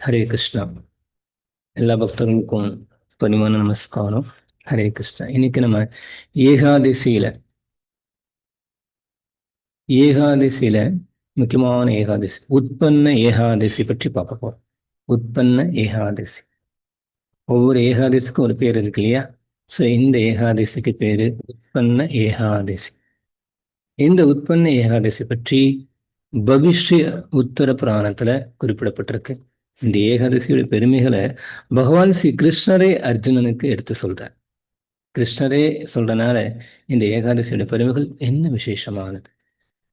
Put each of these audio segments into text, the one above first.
ஹரே கிருஷ்ணா எல்லா பக்தர்களுக்கும் பணிவான நமஸ்காரம் ஹரே கிருஷ்ணா இன்னைக்கு நம்ம ஏகாதசியில ஏகாதசியில முக்கியமான ஏகாதசி உற்பன்ன ஏகாதசி பற்றி பார்க்க போறோம் உற்பன்ன ஏகாதசி ஒவ்வொரு ஏகாதசிக்கும் ஒரு பேர் இருக்கு இல்லையா ஸோ இந்த ஏகாதசிக்கு பேரு உற்பன்ன ஏகாதசி இந்த உற்பன்ன ஏகாதசி பற்றி பவிஷ்ய உத்தர புராணத்துல குறிப்பிடப்பட்டிருக்கு இந்த ஏகாதசியோட பெருமைகளை பகவான் ஸ்ரீ கிருஷ்ணரே அர்ஜுனனுக்கு எடுத்து சொல்றார். கிருஷ்ணரே சொல்றனால இந்த ஏகாதசியோட பெருமைகள் என்ன விசேஷமானது?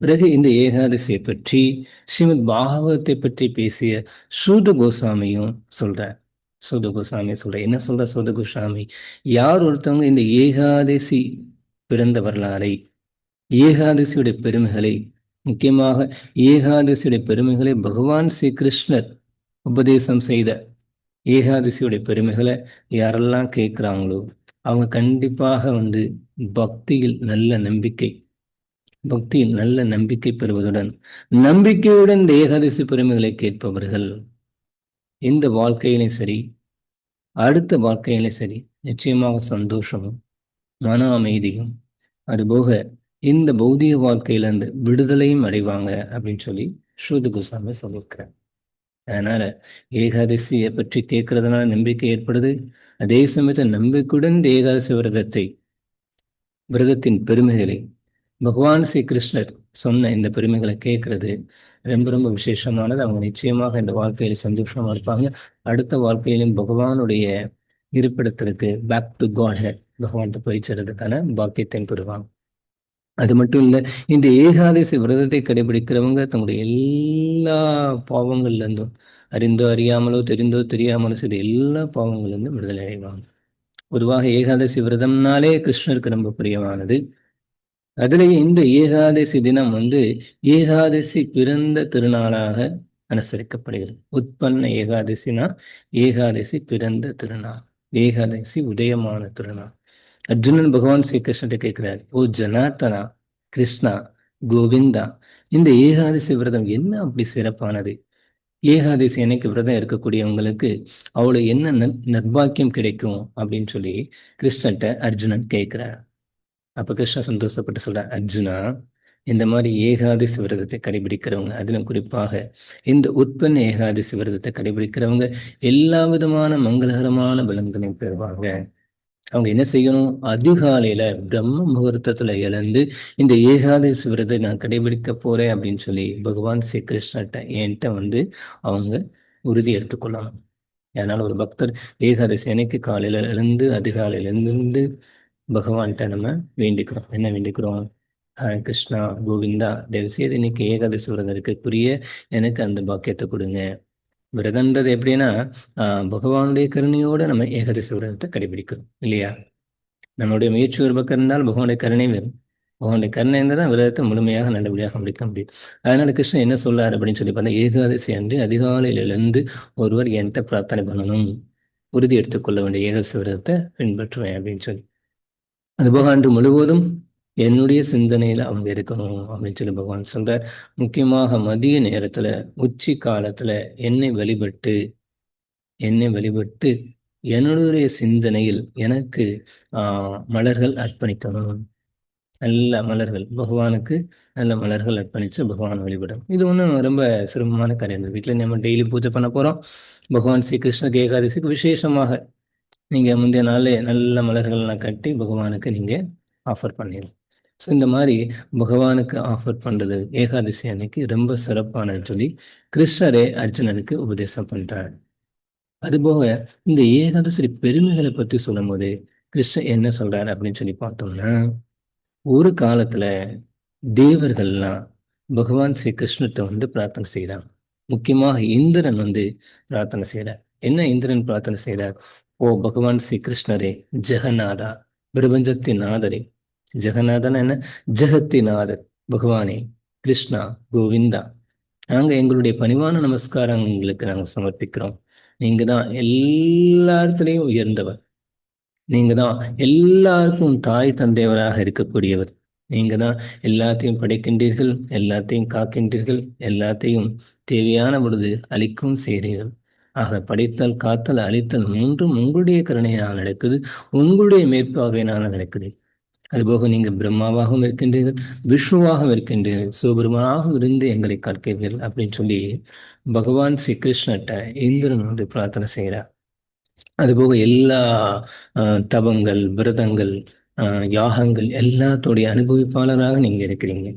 பிறகு இந்த ஏகாதசியை பற்றி ஸ்ரீமத் பாகவத்தை பற்றி பேசிய சூத கோசாமியும் சொல்றார். சூத கோசாமி சொல்ற என்ன சொல்ற சூத கோசாமி? யார் ஒருத்தவங்க இந்த ஏகாதசி பிறந்த வரலாறை ஏகாதசியுடைய பெருமைகளை முக்கியமாக ஏகாதசியுடைய பெருமைகளை பகவான் ஸ்ரீ கிருஷ்ணர் உபதேசம் செய்த ஏகாதசியுடைய பெருமைகளை யாரெல்லாம் கேட்குறாங்களோ அவங்க கண்டிப்பாக வந்து பக்தியில் நல்ல நம்பிக்கை பக்தியில் நல்ல நம்பிக்கை பெறுவதுடன் நம்பிக்கையுடன் இந்த ஏகாதசி பெருமைகளை கேட்பவர்கள் இந்த வாழ்க்கையிலும் சரி அடுத்த வாழ்க்கையிலும் சரி நிச்சயமாக சந்தோஷமும் மன அமைதியும் அதுபோக இந்த பௌதிக வாழ்க்கையிலிருந்து விடுதலையும் அடைவாங்க அப்படின்னு சொல்லி ஸ்ருதி குசாமி சொல்லியிருக்கிறார். அதனால ஏகாதசியை பற்றி கேட்கறதுனால நம்பிக்கை ஏற்படுது. அதே சமயத்தில் நம்பிக்கையுடன் இந்த ஏகாதசி விரதத்தை விரதத்தின் பெருமைகளை பகவான் ஸ்ரீ கிருஷ்ணர் சொன்ன இந்த பெருமைகளை கேட்கறது. ரொம்ப ரொம்ப விசேஷமானது. அவங்க நிச்சயமாக இந்த வாழ்க்கையில சந்தோஷமா இருப்பாங்க. அடுத்த வாழ்க்கையிலும் பகவானுடைய இருப்பிடத்திற்கு பேக் டு காட் ஹெட் பகவான்கிட்ட போய் சேர்றதுக்கான பாக்கியத்தை பெறுவாங்க. அது மட்டும் இல்லை இந்த ஏகாதசி விரதத்தை கடைபிடிக்கிறவங்க தங்களுடைய எல்லா பாவங்கள்ல இருந்தும் அறிந்தோ அறியாமலோ தெரிந்தோ தெரியாமலோ சரி எல்லா பாவங்கள்லேருந்தும் விடுதலை அடைவாங்க. பொதுவாக ஏகாதசி விரதம்னாலே கிருஷ்ணருக்கு ரொம்ப பிரியமானது. அதுலேயே இந்த ஏகாதசி தினம் வந்து ஏகாதசி பிறந்த திருநாளாக அனுசரிக்கப்படுகிறது. உற்பன்ன ஏகாதசினா ஏகாதசி பிறந்த திருநாள் ஏகாதசி உதயமான திருநாள். அர்ஜுனன் பகவான் ஸ்ரீ கிருஷ்ணத்தை கேட்கிறார் ஓ ஜனார்த்தனா கிருஷ்ணா கோவிந்தா இந்த ஏகாதசி விரதம் என்ன அப்படி சிறப்பானது? ஏகாதசி அன்னைக்கு விரதம் இருக்கக்கூடியவங்களுக்கு அவ்வளவு என்ன நர்பாக்கியம் கிடைக்கும்? அப்படின்னு சொல்லி கிருஷ்ணன்ட்ட அர்ஜுனன் கேட்கிறார். அப்ப கிருஷ்ணன் சந்தோஷப்பட்டு சொல்ற அர்ஜுனா இந்த மாதிரி ஏகாதசி விரதத்தை கடைபிடிக்கிறவங்க அதிலும் குறிப்பாக இந்த உற்பன்ன ஏகாதசி விரதத்தை கடைபிடிக்கிறவங்க எல்லா விதமான மங்களகரமான பலன்களையும் பெறுவாங்க. அவங்க என்ன செய்யணும்? அதிகாலையில பிரம்ம முகூர்த்தத்துல எழுந்து இந்த ஏகாதசி விரதை நான் கடைபிடிக்க போறேன் அப்படின்னு சொல்லி பகவான் ஸ்ரீ கிருஷ்ணர்கிட்ட என்கிட்ட வந்து அவங்க உறுதி எடுத்துக்கொள்ளணும். அதனால ஒரு பக்தர் ஏகாதசி அன்னைக்கு காலையில எழுந்து அதிகாலையில இருந்து பகவான்கிட்ட நம்ம வேண்டிக்கிறோம். என்ன வேண்டிக்கிறோம்? கிருஷ்ணா கோவிந்தா தயவுசெய்து இன்னைக்கு ஏகாதசி விரதம் இருக்கக்கூடிய எனக்கு அந்த பாக்கியத்தை கொடுங்க. விரதன்றது எப்படின்னா பகவானுடைய கருணையோட நம்ம ஏகாதசி விரதத்தை கடைபிடிக்கிறோம் இல்லையா? நம்மளுடைய முயற்சி ஒரு பக்கம் இருந்தால் பகவானுடைய கருணை வரும் பகவானுடைய கருணை இருந்தால் தான் விரதத்தை முழுமையாக நல்லபடியாக முடிக்க முடியும். அதனால கிருஷ்ணன் என்ன சொல்லார் அப்படின்னு சொல்லி பார்த்தா ஏகாதசி அன்று அதிகாலையில் எழுந்து ஒருவர் என்கிட்ட பிரார்த்தனை பண்ணணும். உறுதி எடுத்துக்கொள்ள வேண்டிய ஏகாதசி விரதத்தை பின்பற்றுவேன் அப்படின்னு சொல்லி. அது அன்று முழுவதும் என்னுடைய சிந்தனையில அவங்க இருக்கணும் அப்படின்னு சொல்லி பகவான் சொல்றார். முக்கியமாக மதிய நேரத்துல உச்சி காலத்துல என்னை வழிபட்டு என்னை வழிபட்டு என்னுடைய சிந்தனையில் எனக்கு ஆஹ் மலர்கள் அர்ப்பணிக்கணும். நல்ல மலர்கள். பகவானுக்கு நல்ல மலர்கள் அர்ப்பணித்து பகவான் வழிபடும் இது ஒன்றும் ரொம்ப சிரமமான காரியம் வீட்டில் நம்ம டெய்லி பூஜை பண்ண போகிறோம் பகவான் ஸ்ரீ கிருஷ்ண ஏகாதசிக்கு விசேஷமாக நீங்கள் முந்தைய நாளே நல்ல மலர்கள்லாம் கட்டி பகவானுக்கு நீங்கள் ஆஃபர் பண்ணிடலாம். ஸோ இந்த மாதிரி பகவானுக்கு ஆஃபர் பண்ணுறது ஏகாதசி அன்னைக்கு ரொம்ப சிறப்பானது சொல்லி கிருஷ்ணரே அர்ஜுனனுக்கு உபதேசம் பண்ணுறார் அதுபோக இந்த ஏகாதசி பெருமைகளை பற்றி சொல்லும் போது கிருஷ்ணன் என்ன சொல்றாரு அப்படின்னு சொல்லி பார்த்தோம்னா ஒரு காலத்துல தேவர்கள்லாம் பகவான் ஸ்ரீ கிருஷ்ணத்தை வந்து பிரார்த்தனை செய்கிறாங்க முக்கியமாக இந்திரன் வந்து பிரார்த்தனை செய்கிறார் என்ன இந்திரன் பிரார்த்தனை செய்கிறார் ஓ பகவான் ஸ்ரீ கிருஷ்ணரே ஜெகநாதா பிரபஞ்சத்தின் நாதரே ஜெகநாதன் என்ன ஜெகத்திநாதர் பகவானே கிருஷ்ணா கோவிந்தா. நாங்க எங்களுடைய பணிவான நமஸ்காரங்களுக்கு நாங்கள் சமர்ப்பிக்கிறோம். நீங்கள் தான் எல்லாத்துலேயும் உயர்ந்தவர். நீங்கள் தான் எல்லாருக்கும் தாய் தந்தையவராக இருக்கக்கூடியவர். நீங்கள் தான் எல்லாத்தையும் படைக்கின்றீர்கள் எல்லாத்தையும் காக்கின்றீர்கள் எல்லாத்தையும் தேவையான பொழுது அளிக்கவும் செய்கிறீர்கள். ஆக படைத்தல் காத்தல் அழித்தல் மூன்றும் உங்களுடைய கருணையினால் நடக்குது உங்களுடைய மேற்பார்வையினால் நடக்குது. அதுபோக நீங்கள் பிரம்மாவாகவும் இருக்கின்றீர்கள் விஷ்ணுவாகவும் இருக்கின்றீர்கள் சிவபெருமானாகவும் இருந்து எங்களை கற்கிறீர்கள் அப்படின்னு சொல்லி பகவான் ஸ்ரீ கிருஷ்ணர்கிட்ட இந்திரன் வந்து பிரார்த்தனை செய்கிறார். அதுபோக எல்லா தவங்கள் விரதங்கள் யாகங்கள் எல்லாத்தோடைய அனுபவிப்பாளராக நீங்க இருக்கிறீங்க.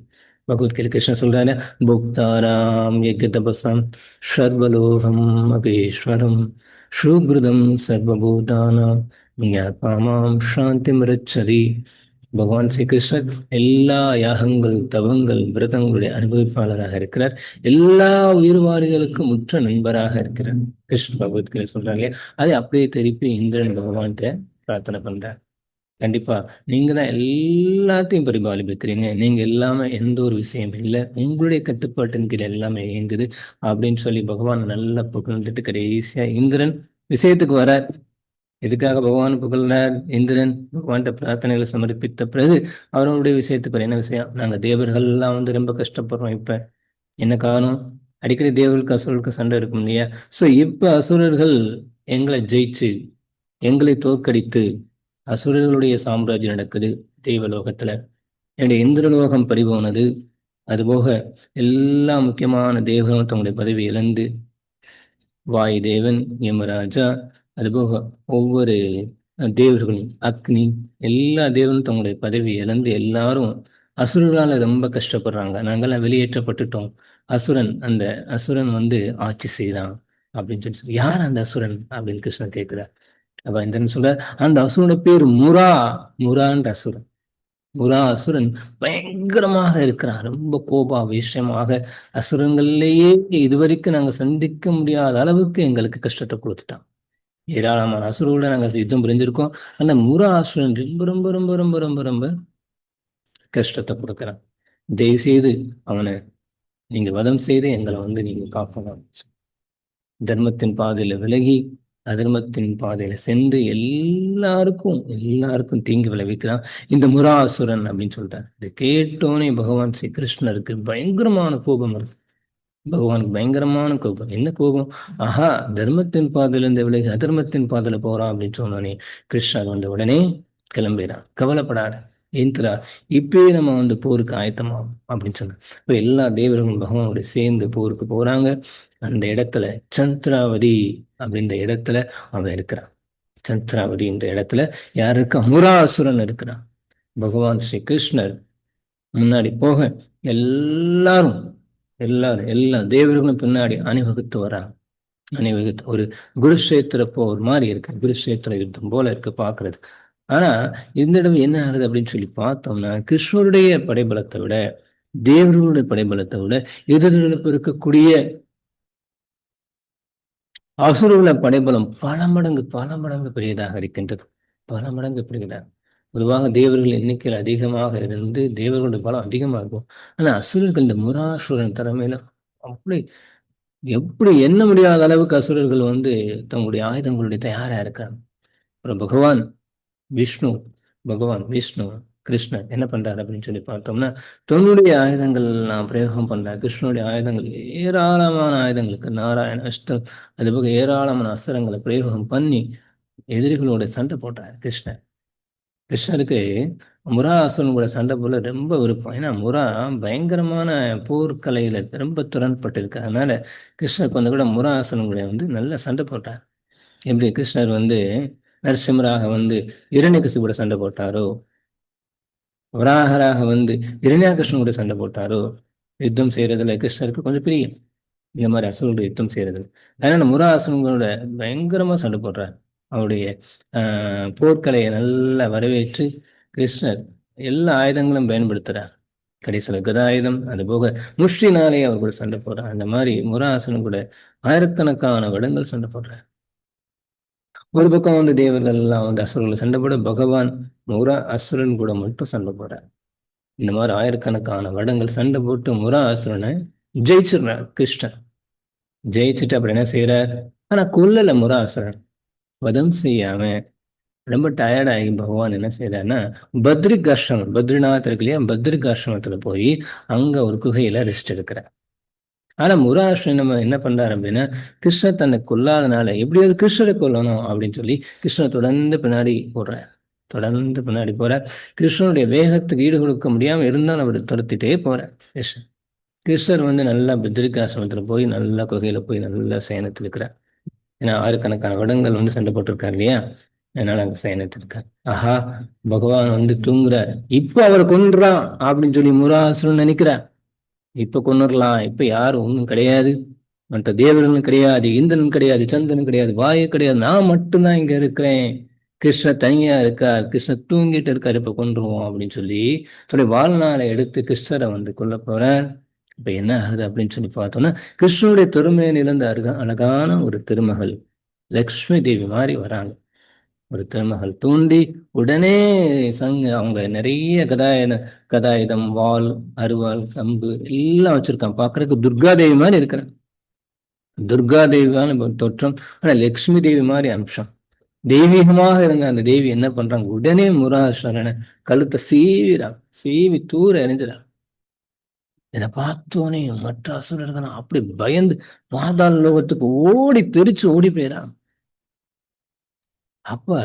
பகவத்கீதை கிருஷ்ணன் சொல்றாரு புக்தாராம் யஜ தபசம் சர்வலோகம் அபீஸ்வரம் சுகிருதம் சர்வபூதானாம் ஞாபாமாம் சாந்தி மிரச்சரி பகவான் ஸ்ரீ கிருஷ்ணர் எல்லா யாகங்கள் தவங்கள் விரதங்களுடைய அனுபவிப்பாளராக இருக்கிறார். எல்லா உயிர்வாரிகளுக்கும் முற்ற நண்பராக இருக்கிறார். கிருஷ்ண பகவத்கீதை சொல்றாங்க அதை அப்படியே திருப்பி இந்திரன் பகவான்கிட்ட பிரார்த்தனை பண்றார். கண்டிப்பா நீங்க தான் எல்லாத்தையும் பரிபாலிப்பிக்கிறீங்க நீங்க எல்லாமே எந்த ஒரு விஷயம் இல்லை. உங்களுடைய கட்டுப்பாட்டின் கீழே எல்லாமே இயங்குது அப்படின்னு சொல்லி பகவான் நல்லா புகழ்ந்துட்டு கடைசியா இந்திரன் விஷயத்துக்கு வரார் எதுக்காக பகவான் புகழ்னார் இந்திரன் பகவான்கிட்ட பிரார்த்தனைகளை சமர்ப்பித்த பிறகு அவர்களுடைய விஷயத்துக்கு என்ன விஷயம்? நாங்க தேவர்கள்லாம் வந்து ரொம்ப கஷ்டப்படுறோம் இப்ப. என்ன காரணம்? அடிக்கடி தேவர்களுக்கு அசுரர்களுக்கு சண்டை இருக்கும் இல்லையா? ஸோ இப்ப அசுரர்கள் எங்களை ஜெயிச்சு எங்களை தோற்கடித்து அசுரர்களுடைய சாம்ராஜ்யம் நடக்குது தெய்வலோகத்துல என்னுடைய இந்திரலோகம் பறிபோனது. அதுபோக எல்லா முக்கியமான தேவர்களும் தங்களுடைய பதவி இழந்து வாயு தேவன் யமராஜா அதுபோக ஒவ்வொரு தேவர்களும் அக்னி எல்லா தேவனும் தங்களுடைய பதவி இழந்து எல்லாரும் அசுரர்களால ரொம்ப கஷ்டப்படுறாங்க. நாங்கெல்லாம் வெளியேற்றப்பட்டுட்டோம். அசுரன் அந்த அசுரன் வந்து ஆட்சி செய்தான் அப்படின்னு சொல்லி சொல்லி யார் அந்த அசுரன் அப்படின்னு கிருஷ்ணன் கேட்கிறார். அப்ப இந்த சொல்ற அந்த அசுரனோட பேர் முரா முரான்ற அசுரன். முரா அசுரன் பயங்கரமாக இருக்கிறான். ரொம்ப கோபா விஷயமாக அசுரங்கள்லேயே இதுவரைக்கும் நாங்க சந்திக்க முடியாத அளவுக்கு எங்களுக்கு கஷ்டத்தை கொடுத்துட்டான். ஏராளமான அசுரோட நாங்கள் யுத்தம் புரிஞ்சிருக்கோம். அந்த முரா அசுரன் ரொம்ப ரொம்ப ரொம்ப ரொம்ப ரொம்ப ரொம்ப கஷ்டத்தை கொடுக்குறான். தயவு செய்து அவனை நீங்க வதம் செய்து எங்களை வந்து நீங்க காப்பலாம் தர்மத்தின் பாதையில விலகி அதர்மத்தின் பாதையில சென்று எல்லாருக்கும் எல்லாருக்கும் தீங்கு விளைவிக்கிறான். இந்த முராசுரன் அப்படின்னு சொல்லிட்டார். இதை கேட்டோன்னே பகவான் ஸ்ரீ கிருஷ்ணருக்கு பயங்கரமான கோபம் இருக்கு பகவானுக்கு பயங்கரமான கோபம். என்ன கோபம்? ஆஹா தர்மத்தின் பாதையில இருந்து விலகி அதர்மத்தின் பாதையில போறான் அப்படின்னு சொன்னோடனே கிருஷ்ணா வந்த உடனே கிளம்பிடான் கவலைப்படாத ஏந்திரா இப்பயே நம்ம வந்து போருக்கு ஆயத்தமாகும் அப்படின்னு சொன்னோம் இப்போ எல்லா தேவர்களும் பகவானோட சேர்ந்து போருக்கு போறாங்க. அந்த இடத்துல சந்திராவதி அப்படின்ற இடத்துல அவன் இருக்கிறான். சந்திராவதின்ற இடத்துல யார் இருக்கா இருக்கிறான். பகவான் ஸ்ரீ கிருஷ்ணர். முன்னாடி போக எல்லாரும் எல்லாரும் எல்லா தேவர்களும் பின்னாடி அணிவகுத்து வராங்க அணிவகுத்து ஒரு குருஷேத்திர போர் மாதிரி இருக்கு. குருஷேத்திர யுத்தம் போல இருக்கு பாக்குறது. ஆனா இந்த இடம் என்ன ஆகுது அப்படின்னு சொல்லி பார்த்தோம்னா கிருஷ்ணருடைய படைபலத்தை விட தேவர்களுடைய படைபலத்தை விட எதிர்ப்பு இருக்கக்கூடிய அசுரர்கள படைபலம் பல மடங்கு பல மடங்கு பெரியதாக இருக்கின்றது. பல மடங்கு பெரியதாக. பொதுவாக தேவர்கள் எண்ணிக்கையில் அதிகமாக இருந்து தேவர்களுடைய பலம் அதிகமாக இருக்கும். ஆனால் அசுரர்கள் இந்த முராசுரன் திறமையில அப்படி எப்படி எண்ண முடியாத அளவுக்கு அசுரர்கள் வந்து தங்களுடைய ஆயுதங்களுடைய தயாரா இருக்காங்க? அப்புறம் பகவான் விஷ்ணு பகவான் விஷ்ணு கிருஷ்ணன் என்ன பண்றாரு அப்படின்னு சொல்லி பார்த்தோம்னா தன்னுடைய ஆயுதங்கள் நான் பிரயோகம் பண்றேன். கிருஷ்ணனுடைய ஆயுதங்கள் ஏராளமான ஆயுதங்களுக்கு நாராயண அஷ்டம் அது போக ஏராளமான அஸ்திரங்களை பிரயோகம் பண்ணி எதிரிகளோட சண்டை போடுறாரு கிருஷ்ணன். கிருஷ்ணருக்கு முரா அசுரனோட கூட சண்டை போல ரொம்ப விருப்பம். ஏன்னா முரா பயங்கரமான போர்க்கலையில ரொம்ப திறன்பட்டிருக்கு. அதனால கிருஷ்ணர் வந்து கூட முரா அசுரனுடைய வந்து நல்ல சண்டை போட்டார். எப்படி கிருஷ்ணர் வந்து நரசிம்மராக வந்து இரணிகசு கூட சண்டை போட்டாரோ வராகராக வந்து இரண்யாகிருஷ்ணன் கூட சண்டை போட்டாரோ யுத்தம் செய்யறதுல கிருஷ்ணருக்கு கொஞ்சம் பிரியம். இந்த மாதிரி அசுரங்களோட யுத்தம் செய்யறது. அதனால முரா அசுரங்களோட பயங்கரமா சண்டை போடுறாரு. அவருடைய ஆஹ் போர்க்கலையை நல்லா வரவேற்று கிருஷ்ணர் எல்லா ஆயுதங்களும் பயன்படுத்துகிறார் கடைசியில் கதாயுதம் அது போக முஷ்டினாலே அவர் கூட சண்டை போடுறார். அந்த மாதிரி முராசனும் கூட ஆயிரக்கணக்கான வடங்கள் சண்டை போடுறார். ஒரு பக்கம் வந்து தேவர்கள் எல்லாம் வந்து அசுரர்களை சண்டை போட பகவான் முரா அசுரன் கூட மட்டும் சண்டை போடுறார். இந்த மாதிரி ஆயிரக்கணக்கான வடங்கள் சண்டை போட்டு முரா அசுரனை ஜெயிச்சிடுறார் கிருஷ்ணன் ஜெயிச்சுட்டு அப்படி என்ன செய்யறார் ஆனா கொல்லல முரா அசுரன் வதம் செய்யாம ரொம்ப டயர்டாகி பகவான் என்ன செய்யறாருன்னா பத்ரிக் ஆசிரமம் பத்ரிநாத் இருக்கு இல்லையா பத்ரிக் ஆசிரமத்துல போய் அங்க ஒரு குகையில ரெஸ்ட் எடுக்கிறார். ஆனா முராஷ்ரன் நம்ம என்ன பண்றாரு அப்படின்னா கிருஷ்ணர் தன்னை கொல்லாதனால எப்படியாவது கிருஷ்ணரை கொல்லணும் அப்படின்னு சொல்லி கிருஷ்ணர் தொடர்ந்து பின்னாடி போடுறார் தொடர்ந்து பின்னாடி போற கிருஷ்ணனுடைய வேகத்துக்கு ஈடு கொடுக்க முடியாம இருந்தாலும் அவர் துரத்திட்டே போறார் கிருஷ்ணன் கிருஷ்ணர் வந்து நல்லா பத்ரிகாசிரமத்துல போய் நல்லா குகையில போய் நல்லா சயனத்தில் இருக்கிறார். ஏன்னா ஆயிரக்கணக்கான வருடங்கள் வந்து சண்டை போட்டிருக்காரு இல்லையா? அதனால அங்க சயனத்தில் ஆஹா பகவான் வந்து தூங்குறார். இப்ப அவர் கொன்றான் அப்படின்னு சொல்லி முராசுரன் நினைக்கிறார். இப்ப கொண்டுடலாம் இப்ப யாரும் ஒன்றும் கிடையாது. மற்ற தேவர்களும் கிடையாது இந்திரன் கிடையாது சந்திரன் கிடையாது வாயு கிடையாது. நான் மட்டும்தான் இங்க இருக்கிறேன். கிருஷ்ண தனியா இருக்கார். கிருஷ்ணர் தூங்கிட்டு இருக்கார். இப்ப கொன்றுவோம் அப்படின்னு சொல்லி தன்னுடைய வாழ்நாளை எடுத்து கிருஷ்ணரை வந்து கொல்ல போறார். இப்ப என்ன ஆகுது அப்படின்னு சொல்லி பார்த்தோம்னா கிருஷ்ணனுடைய திருமையிலிருந்து அருக அழகான ஒரு திருமகள் லக்ஷ்மி தேவி மாதிரி வராங்க. ஒரு திருமகள் தூண்டி உடனே சங்க அவங்க நிறைய கதாயன கதாயுதம் வால் அருவாள் கம்பு எல்லாம் வச்சிருக்காங்க. பாக்குறதுக்கு துர்கா தேவி மாதிரி இருக்கிறாங்க. துர்கா தேவியான தோற்றம். ஆனா லக்ஷ்மி தேவி மாதிரி அம்சம். தெய்வீகமாக இருந்த அந்த தேவி என்ன பண்றாங்க? உடனே முராசரனை கழுத்தை சீவிடா சீவி தூர எறிஞ்சிடாங்க இதை பார்த்தோன்னே மற்ற அசுரர்கள் அப்படி பயந்து பாதாள லோகத்துக்கு ஓடி தெரிச்சு ஓடி போயிறாங்க அப்ப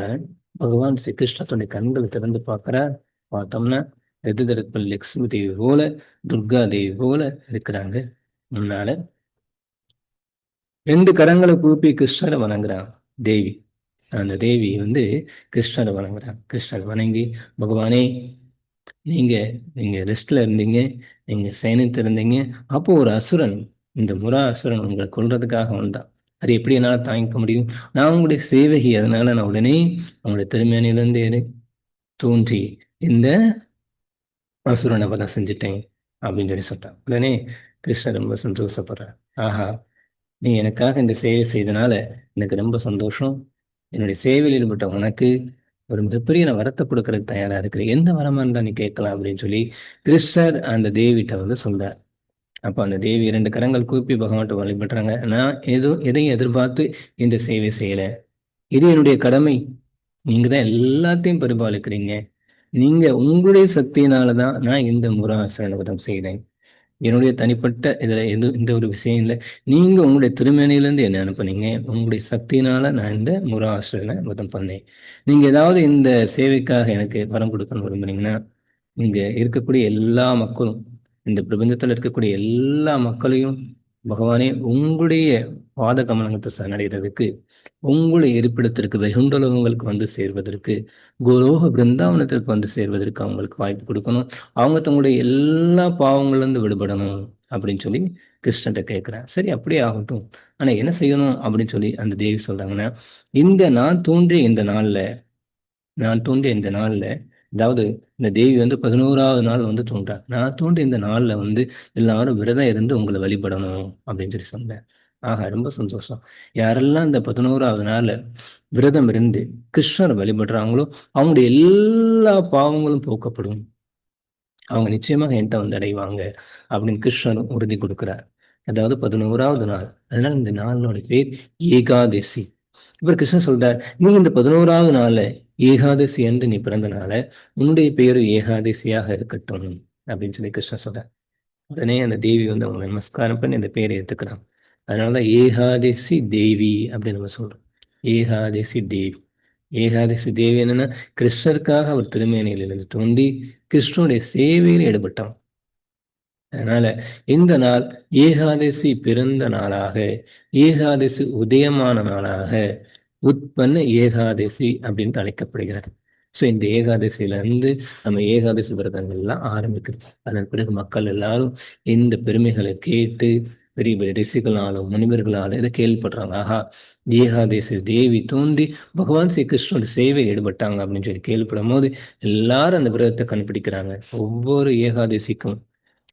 பகவான் ஸ்ரீ கிருஷ்ணத்துடைய கண்களை திறந்து பார்க்கிறார். பார்த்தோம்னா எதிர்த்தரப்பில் லக்ஷ்மி தேவி போல துர்கா தேவி போல இருக்கிறாங்க. முன்னால ரெண்டு கரங்களை கூப்பி கிருஷ்ணரை வணங்குறாங்க தேவி. அந்த தேவி வந்து கிருஷ்ணரை வணங்குறாங்க கிருஷ்ணர் வணங்கி பகவானே நீங்க நீங்க ரெஸ்ட்ல இருந்தீங்க நீங்க சயனித்து இருந்தீங்க. அப்போ ஒரு அசுரன் இந்த முரா அசுரன் உங்களை கொல்றதுக்காக வந்தான். அது எப்படி என்னால் தாங்கிக்க முடியும்? நான் உங்களுடைய சேவகி அதனால நான் உடனே அவங்களுடைய திருமணிலிருந்து தோன்றி இந்த அசுரனை வதம் செஞ்சுட்டேன் அப்படின்னு சொல்லி சொல்லிட்டான். உடனே கிருஷ்ணர் ரொம்ப சந்தோஷப்படுறார். ஆஹா நீ எனக்காக இந்த சேவை செய்தனால எனக்கு ரொம்ப சந்தோஷம். என்னுடைய சேவையில் ஈடுபட்ட உனக்கு ஒரு மிகப்பெரிய நான் வரத்தை கொடுக்கறதுக்கு தயாரா இருக்கிறேன். எந்த வரமா இருந்தா நீ கேட்கலாம் அப்படின்னு சொல்லி கிருஷ்ணர் அந்த தேவிட்ட வந்து சொல்றார். அப்ப அந்த தேவி இரண்டு கரங்கள் கூப்பி பகவான்கிட்ட வழிபடுறாங்க. நான் ஏதோ எதையும் எதிர்பார்த்து இந்த சேவை செய்யல. இது என்னுடைய கடமை. நீங்க தான் எல்லாத்தையும் பரிபாலிக்கிறீங்க நீங்க உங்களுடைய சக்தியினாலதான் நான் இந்த முராசரணபதம் செய்தேன். என்னுடைய தனிப்பட்ட இதில் எது இந்த ஒரு விஷயம் இல்லை. நீங்கள் உங்களுடைய திருமணிலேருந்து என்ன அனுப்புனீங்க? உங்களுடைய சக்தியினால நான் இந்த முராசிரியனை மதம் பண்ணேன். நீங்கள் ஏதாவது இந்த சேவைக்காக எனக்கு வரம் கொடுக்கணும்னு விரும்புனீங்கன்னா இங்கே இருக்கக்கூடிய எல்லா மக்களும் இந்த பிரபஞ்சத்தில் இருக்கக்கூடிய எல்லா மக்களையும் பகவானே உங்களுடைய பாத கமலங்கத்தை சரணடைகிறதுக்கு உங்களுடைய இருப்பிடத்திற்கு வெகுண்டலோகங்களுக்கு வந்து சேர்வதற்கு கோலோக பிருந்தாவனத்திற்கு வந்து சேர்வதற்கு அவங்களுக்கு வாய்ப்பு கொடுக்கணும். அவங்க தங்களுடைய எல்லா பாவங்கள்லேருந்து விடுபடணும் அப்படின்னு சொல்லி கிருஷ்ணன்ட்ட கேட்குறேன் சரி அப்படியே ஆகட்டும். ஆனால் என்ன செய்யணும் அப்படின்னு சொல்லி அந்த தேவி சொல்கிறாங்கன்னா இந்த நான் தோன்றிய இந்த நாளில் நான் தோன்றிய இந்த நாளில் அதாவது இந்த தேவி வந்து பதினோராவது நாள் வந்து தோன்றார் நான் தோன்றி இந்த நாள்ல வந்து எல்லாரும் விரதம் இருந்து உங்களை வழிபடணும் அப்படின்னு சொல்லி சொன்னேன். ஆக ரொம்ப சந்தோஷம். யாரெல்லாம் இந்த பதினோராவது நாள் விரதம் இருந்து கிருஷ்ணரை வழிபடுறாங்களோ அவங்களுடைய எல்லா பாவங்களும் போக்கப்படும். அவங்க நிச்சயமாக என்கிட்ட வந்து அடைவாங்க அப்படின்னு கிருஷ்ணர் உறுதி கொடுக்கிறார். அதாவது பதினோராவது நாள். அதனால இந்த நாளினுடைய பேர் ஏகாதசி. இப்ப கிருஷ்ணன் சொல்றார் நீ இந்த பதினோராவது நாள்ல ஏகாதசி என்று நீ பிறந்தனால உன்னுடைய பேரு ஏகாதசியாக இருக்கட்டும் அப்படின்னு சொல்லி கிருஷ்ணன் சொல்றார். உடனே அந்த தேவி வந்து அவங்க நமஸ்காரம் பண்ணி அந்த பேரை ஏத்துக்கிறான். அதனாலதான் ஏகாதசி தேவி அப்படின்னு நம்ம சொல்றோம். ஏகாதசி தேவி. ஏகாதசி தேவி என்னன்னா கிருஷ்ணருக்காக அவர் திருமேனியிலிருந்து தோண்டி கிருஷ்ணனுடைய சேவையில் ஈடுபட்டான். அதனால இந்த நாள் ஏகாதசி பிறந்த நாளாக ஏகாதசி உதயமான நாளாக உற்பன்ன ஏகாதசி அப்படின்னு அழைக்கப்படுகிறார் ஸோ இந்த ஏகாதசியில இருந்து நம்ம ஏகாதசி விரதங்கள்லாம் ஆரம்பிக்கிறது அதன் பிறகு மக்கள் எல்லாரும் இந்த பெருமைகளை கேட்டு பெரிய பெரிய ரிஷிகளாலும் முனிவர்களாலும் இதை கேள்விப்படுறாங்க. ஆஹா ஏகாதசி தேவி தோன்றி பகவான் ஸ்ரீ கிருஷ்ணோட சேவை ஈடுபட்டாங்க அப்படின்னு சொல்லி கேள்விப்படும் போது எல்லாரும் அந்த விரதத்தை கண்டுபிடிக்கிறாங்க. ஒவ்வொரு ஏகாதசிக்கும்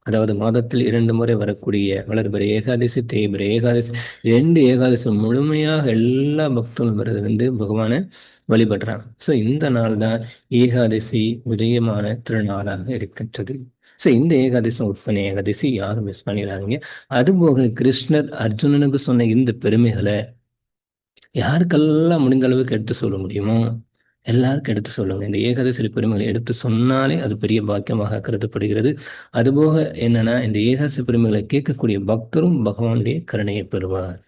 அதாவது மாதத்தில் இரண்டு முறை வரக்கூடிய வளர்பிற ஏகாதசி தேய்பிற ஏகாதசி ரெண்டு ஏகாதசி முழுமையாக எல்லா பக்தர்களும் வருது வந்து பகவானை வழிபடுறாங்க. ஸோ இந்த நாள் தான் ஏகாதசி உதயமான திருநாளாக இருக்கின்றது. ஸோ இந்த ஏகாதசி உட்பன ஏகாதசி யாரும் மிஸ் பண்ணிடாதீங்க. அதுபோக கிருஷ்ணர் அர்ஜுனனுக்கு சொன்ன இந்த பெருமைகளை யாருக்கெல்லாம் முடிந்த அளவுக்கு எடுத்து சொல்ல முடியுமோ எல்லாருக்கும் எடுத்து சொல்லுங்க. இந்த ஏகாதசி பெருமைகளை எடுத்து சொன்னாலே அது பெரிய பாக்கியமாக கருதப்படுகிறது. அதுபோக என்னன்னா இந்த ஏகாசி பெருமைகளை கேட்கக்கூடிய பக்தரும் பகவானுடைய கருணையை பெறுவார்.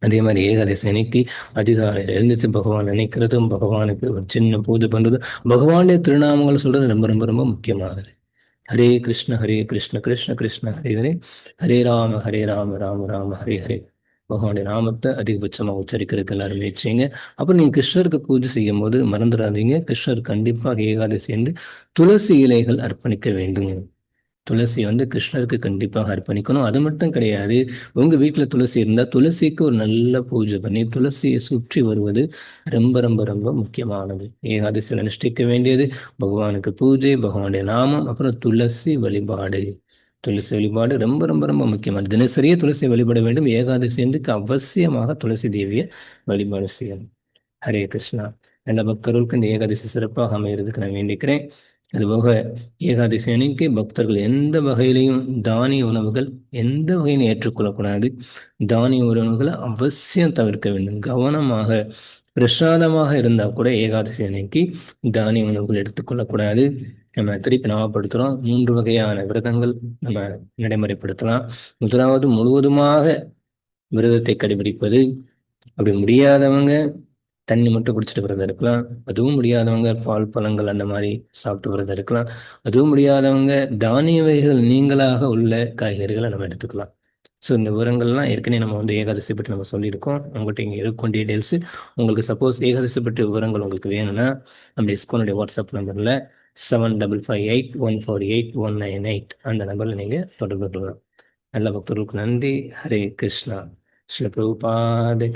அதே மாதிரி ஏகாதசி அன்னைக்கு அதிகாலையில் எழுந்துச்சு பகவான் நினைக்கிறதும் பகவானுக்கு ஒரு சின்ன பூஜை பண்றதும் பகவானுடைய திருநாமங்கள் சொல்றது ரொம்ப ரொம்ப ரொம்ப முக்கியமானது. ஹரே கிருஷ்ண ஹரே கிருஷ்ண கிருஷ்ண கிருஷ்ண ஹரே ஹரே. ஹரே ராம ஹரே ராம ராம ராம ஹரே ஹரே. பகவானுடைய நாமத்தை அதிகபட்சமாக உச்சரிக்கிறதுக்கு எல்லாரும் முயற்சிங்க அப்புறம் நீங்கள் கிருஷ்ணருக்கு பூஜை செய்யும் போது மறந்துடாதீங்க. கிருஷ்ணர் கண்டிப்பாக ஏகாதசி வந்து துளசி இலைகள் அர்ப்பணிக்க வேண்டும். துளசி வந்து கிருஷ்ணருக்கு கண்டிப்பாக அர்ப்பணிக்கணும். அது மட்டும் கிடையாது. உங்கள் வீட்டில் துளசி இருந்தால் துளசிக்கு ஒரு நல்ல பூஜை பண்ணி துளசியை சுற்றி வருவது ரொம்ப ரொம்ப ரொம்ப முக்கியமானது. ஏகாதசியில் அனுஷ்டிக்க வேண்டியது பகவானுக்கு பூஜை பகவானுடைய நாமம் அப்புறம் துளசி வழிபாடு. துளசி வழிபாடு ரொம்ப ரொம்ப ரொம்ப முக்கியமானது. தினசரியே துளசி வழிபட வேண்டும். ஏகாதசி அன்றைக்கு அவசியமாக துளசி தேவியை வழிபாடு செய்யணும். ஹரே கிருஷ்ணா. நல்ல பக்தர்களுக்கு இந்த ஏகாதசி சிறப்பாக அமைகிறதுக்கு நான் வேண்டிக்கிறேன். அதுபோக ஏகாதசி அன்னைக்கு பக்தர்கள் எந்த வகையிலையும் தானிய உணவுகள் எந்த வகையிலும் ஏற்றுக்கொள்ளக்கூடாது. தானிய உணவுகளை அவசியம் தவிர்க்க வேண்டும். கவனமாக பிரசாதமாக இருந்தால் கூட ஏகாதசி அன்னைக்கு தானிய உணவுகள் எடுத்துக்கொள்ளக்கூடாது. நம்ம திருப்பி ஞாபகப்படுத்துகிறோம் மூன்று வகையான விரதங்கள் நம்ம நடைமுறைப்படுத்தலாம். முதலாவது முழுவதுமாக விரதத்தை கடைபிடிப்பது. அப்படி முடியாதவங்க தண்ணி மட்டும் குடிச்சிட்டு விரதம் இருக்கலாம். அதுவும் முடியாதவங்க பால் பழங்கள் அந்த மாதிரி சாப்பிட்டு விரதம் இருக்கலாம். அதுவும் முடியாதவங்க தானிய வகைகள் நீங்களாக உள்ள காய்கறிகளை நம்ம எடுத்துக்கலாம். ஸோ இந்த விவரங்கள்லாம் ஏற்கனவே நம்ம வந்து ஏகாதசி பற்றி நம்ம சொல்லியிருக்கோம். உங்கள்கிட்ட இங்கே இருக்கும் டீட்டெயில்ஸு உங்களுக்கு சப்போஸ் ஏகாதசி பற்றி விவரங்கள் உங்களுக்கு வேணும்னா நம்ம இஸ்கோனுடைய வாட்ஸ்அப் நம்பரில் seven double five eight one four eight one nine eight அந்த நம்பரில் நீங்கள் தொடர்பு கொள்ளலாம். நல்ல பக்தர்களுக்கு நன்றி. ஹரே கிருஷ்ணா. ஸ்ரீ பிரபுபாத